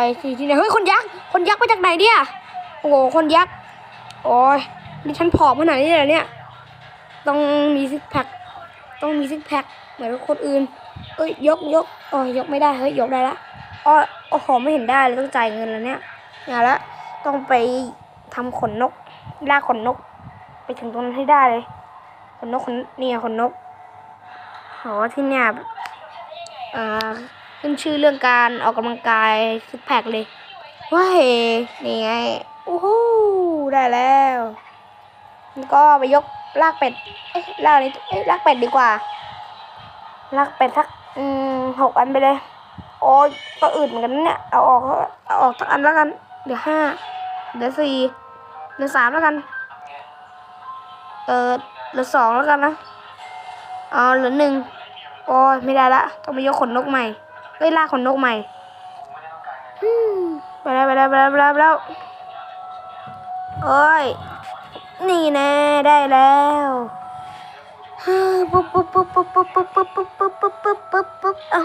อยสี่ที่ไหนเฮ้ยคนยักษ์คนยักษ์มาจากไหนเนี่ยโอ้โหคนยักษ์โอ้ยนี่ฉันผอมขนาดนี้เลยเนี่ย ต้องมีซิกแพคต้องมีซิกแพคเหมือนคนอื่น เอ้ยยกยกอ๋อยกไม่ได้เฮ้ยยกได้ละอ๋อโอ้โหไม่เห็นได้เลยต้องจ่ายเงินแล้วเนี่ยเนี่ยละต้องไปทำขนนกลากขนนก ไปถึงตรงนั้นให้ได้เลย ขนนกขนเนี่ยขนนกโหที่เนี่ยอ่า ขึ้นชื่อเรื่องการออกกำลังกายซิกแพคเลยว้ายนี่ไงโอ้โหได้แล้วก็ไปยกลากเป็ด เอ๊ะลากนี้เอ๊ะลากเป็ดดีกว่า ลากเป็ดสักอืมหกอันไปเลย โอ้ยก็อื่นเหมือนกันเนี่ย เอาออกเอาออกสักอันแล้วกัน เดี๋ยวห้าเดี๋ยวสี่เดี๋ยวสามแล้วกัน เออเหลือสองแล้วกันนะ เอาเหลือหนึ่งโอ้ยไม่ได้ละ ต้องไปยกขนนกใหม่ เอ้ยลากขนนกใหม่ไปแล้วไปแล้วไปแล้วไปแล้วไปแล้วโอ้ย นี่แน่ได้แล้วปุ๊บปุ๊บปุ๊บปุ๊บปุ๊บปุ๊บปุ๊บปุ๊บปุ๊บปุ๊บปุ๊บปุ๊บปุ๊บเอา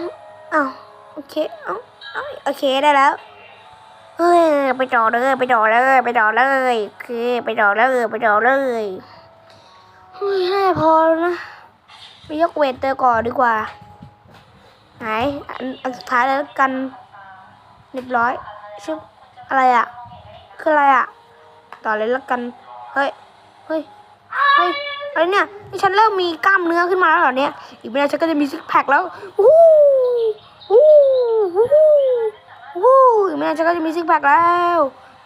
เอาโอเคเอาเอาโอเคได้แล้วเฮ้ยไปต่อเลยไปต่อเลยไปต่อเลยโอเคไปต่อเลยไปต่อเลยเฮ้ยให้พอแล้วนะไปยกเวทเตอร์ก่อนดีกว่า ไหนอันอันสุดท้ายแล้วกันเรียบร้อยชื่ออะไรอะ คืออะไรอะ ต่อเลยแล้วกัน เฮ้ย เฮ้ย เฮ้ย อะไรเนี่ยนี่ฉันเริ่มมีกล้ามเนื้อขึ้นมาแล้วเหรอเนี่ย อีกไม่นานฉันก็จะมีซิกแพคแล้ววู้วู้วู้วู้อีกไม่นานฉันก็จะมีซิกแพคแล้ว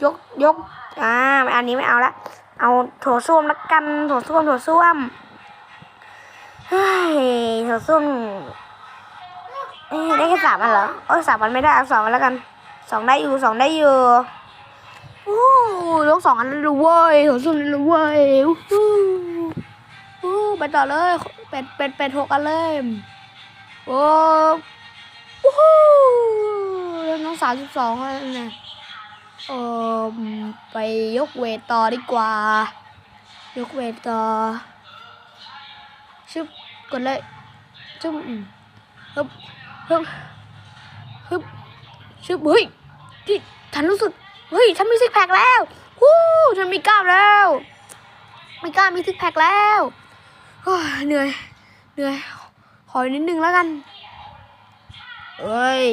ยกยกอ่าอันนี้ไม่เอาละ เอาโถส้วมละกัน โถส้วม โถส้วม เฮ้ย โถส้วม เอ้ยได้แค่สามอันเหรอโอ้สามอันไม่ได้เอาสองอันแล้วกันสองได้อยู่สองได้อยู่โอ้ยกสองอันแล้วเว้ยโถส้วมแล้วเว้ยอู้หูอู้ไปต่อเลยเป็ดเป็ดเป็ดหกอันเลยโอ้โอ้โหแล้วน้องสามสิบสองแล้วเนี่ยเออไปยกเวทต่อดีกว่า ยกเวทต่อชึบกดเลยชึบฮึบ ฮึบฮึบชึบเฮ้ยที่ฉันรู้สึก เฮ้ย ฉันมีซิกแพคแล้ววู้ฉันมีกล้ามแล้ว มีกล้ามมีซิกแพคแล้วเหนื่อย เหนื่อย ขออีกนิดนึงแล้วกันเอ้ย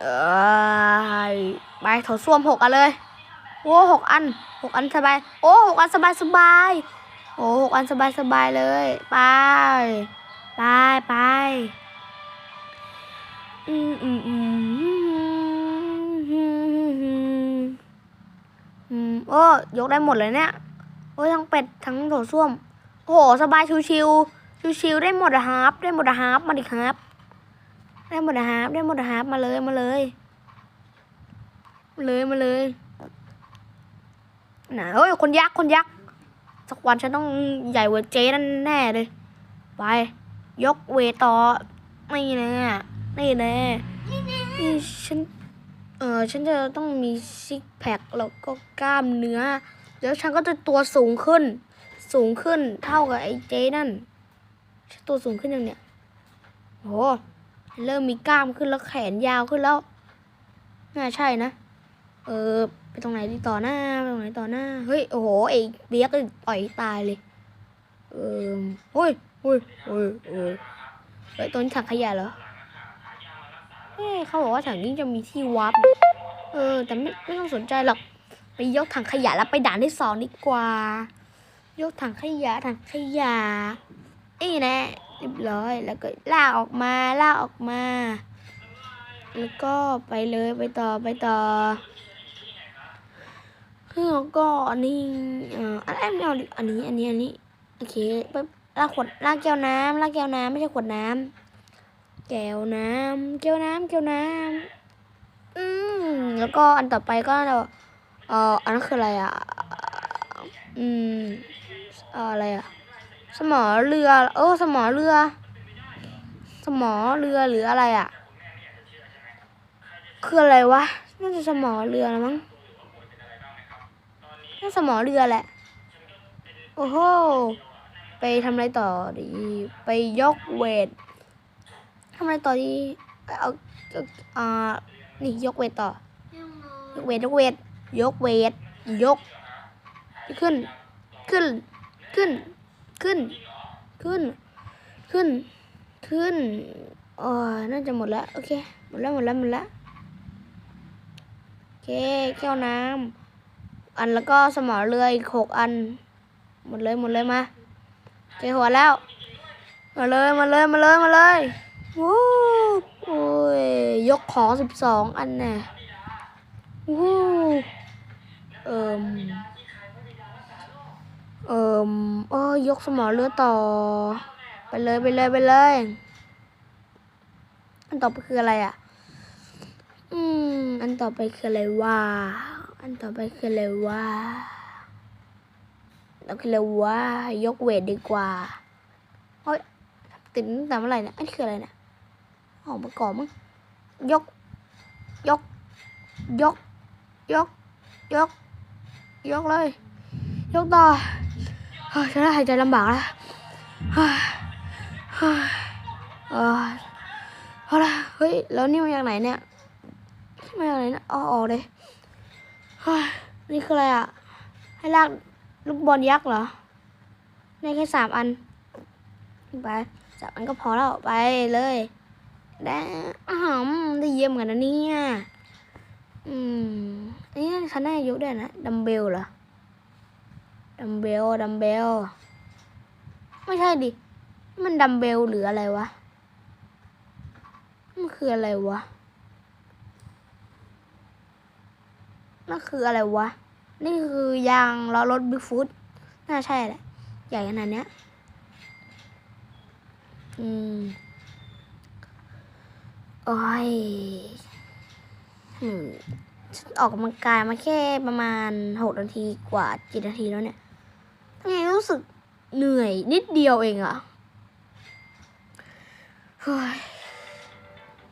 เอ้ยไปโถส้วมหกอันเลย โอ้หกอันหกอันสบาย โอ้หกอันสบายสบาย โอ้หกอันสบายสบายเลย ไป ไปไป โอ้ยกได้หมดเลยเนี่ย โอ้ยทั้งเป็ดทั้งโถส้วม โอ้โหสบายชิวชิวชิวชิวได้หมดอะฮาร์ปได้หมดอะฮาร์ปมาดิครับได้หมดอะฮาร์ปได้หมดอะฮาร์ปมาเลยมาเลยมาเลยมาเลยไหนเฮ้ยคนยักษ์คนยักษ์สักวันฉันต้องใหญ่กว่าเจ๊นั่นแน่เลย ไป ยกเวทต่อนี่แน่ นี่แน่นี่ฉัน เออฉันจะต้องมีซิกแพคแล้วก็กล้ามเนื้อ แล้วฉันก็จะตัวสูงขึ้น สูงขึ้นเท่ากับไอ้เจ๊นั่น ฉันตัวสูงขึ้นยังเนี่ยโหเริ่มมีกล้ามขึ้นแล้วแขนยาวขึ้นแล้ว น่าใช่นะ เออ ไปตรงไหนดีต่อหน้า ไปตรงไหนต่อหน้า เฮ้ย โอ้โหไอ้เบียกนี่ต่อยตายเลย เออโอ้ยโอ้ยโอ้ยโอ้ยเฮ้ตรงนี้ถังขยะเหรอ เฮ้เขาบอกว่าถังนี้จะมีที่วาร์ปเออ แต่ไม่ไม่ต้องสนใจหรอก ไปยกถังขยะแล้วไปด่านที่สองดีกว่า ยกถังขยะถังขยะนี่น่เรียบร้อยแล้วก็ลากออกมาลากออกมา แล้วก็ไปเลยไปต่อไปต่อแล้วก็อันนี้เอ่ออันแอมไม่เอาอันนี้อันนี้อันนี้โอเคไปลากขวดลากแก้วน้ำลากแก้วน้ำไม่ใช่ขวดน้ำ แก้วน้ำแก้วน้ำแก้วน้ำอืมแล้วก็อันต่อไปก็เราเอ่ออันนั้นคืออะไรอะอืมเอ่ออะไรอะ สมอเรือ เออสมอเรือ สมอเรือหรืออะไรอะ คืออะไรวะน่าจะสมอเรือละมั้งน่าสมอเรือแหละ โอ้โห ไปทำอะไรต่อดี ไปยกเวท ทำอะไรต่อดีเอาเอาอ่านี่ยกเวทต่อยังนอนยกเวทยกเวทยกเวทยก ขึ้น ขึ้น ขึ้น ขึ้น ขึ้น ขึ้น ขึ้นอ๋อน่าจะหมดแล้ว โอเค หมดแล้ว หมดแล้ว หมดแล้ว โอเค แก้วน้ำ อันแล้วก็สมอเรืออีกหกอัน หมดเลย หมดเลยมาโอเคหัวแล้ว มาเลย มาเลย มาเลย มาเลยวู้ โอ้ยยกของสิบสองอันแน่วู้เอิมเอิมเออยกสมอเรือต่อ ไปเลยไปเลยไปเลยอันต่อไปคืออะไรอะ อืม อันต่อไปคืออะไรวะ อันต่อไปคืออะไรวะเราคืออะไรวะ ยกเวทดีกว่าเฮ้ยติดตั้งแต่เมื่อไหร่นี่ยอันนี้คืออะไรนี่ย ออกมาก่อนมั้งยก ยก ยก ยก ยก ยกเลย ยกต่อเฮ้ยฉันหายใจลำบากแล้วเฮ้ยเฮ้ยเออเอาละเฮ้ย แล้วนี่มาจากไหนเนี่ยมาจากไหนเนะเอาออกเลยเฮ้ยนี่คืออะไรอะ ให้ลากลูกบอลยักษ์เหรอได้แค่สามอัน ไปสามอันก็พอแล้ว ไปเลย ได้อ้าวได้เยี่ยมกันนะเนี่ยอืมอันนี้ฉันได้ยกด้นะดัมเบลเหรอดัมเบลดัมเบลไม่ใช่ดิ มันดัมเบลหรืออะไรวะ มันคืออะไรวะ นั่นคืออะไรวะ นี่คือยางล้อรถบิ๊กฟุต น่าใช่แหละ ใหญ่ขนาดเนี้ย อืม อ้ยฉันออกกำลังกายมาแค่ประมาณหกนาทีกว่าเจ็ดนาทีแล้วเนี่ยทำไงรู้สึกเหนื่อยนิดเดียวเองอะเฮ้ย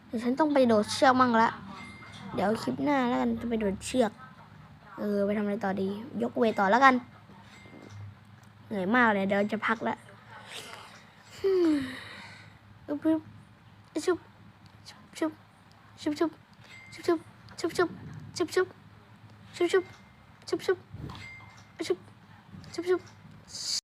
เดี๋ยวฉันต้องไปโดดเชือกมั่งละ เดี๋ยวคลิปหน้าแล้วกันจะไปโดดเชือก เออไปทำอะไรต่อดี ยกเวทต่อแล้วกัน เหนื่อยมากเลยเดี๋ยวจะพักล้วฮึ่มอึ๊บอึ๊บชุบชุบ ชุบชุบชุบชุบชุบชุบชุบชุ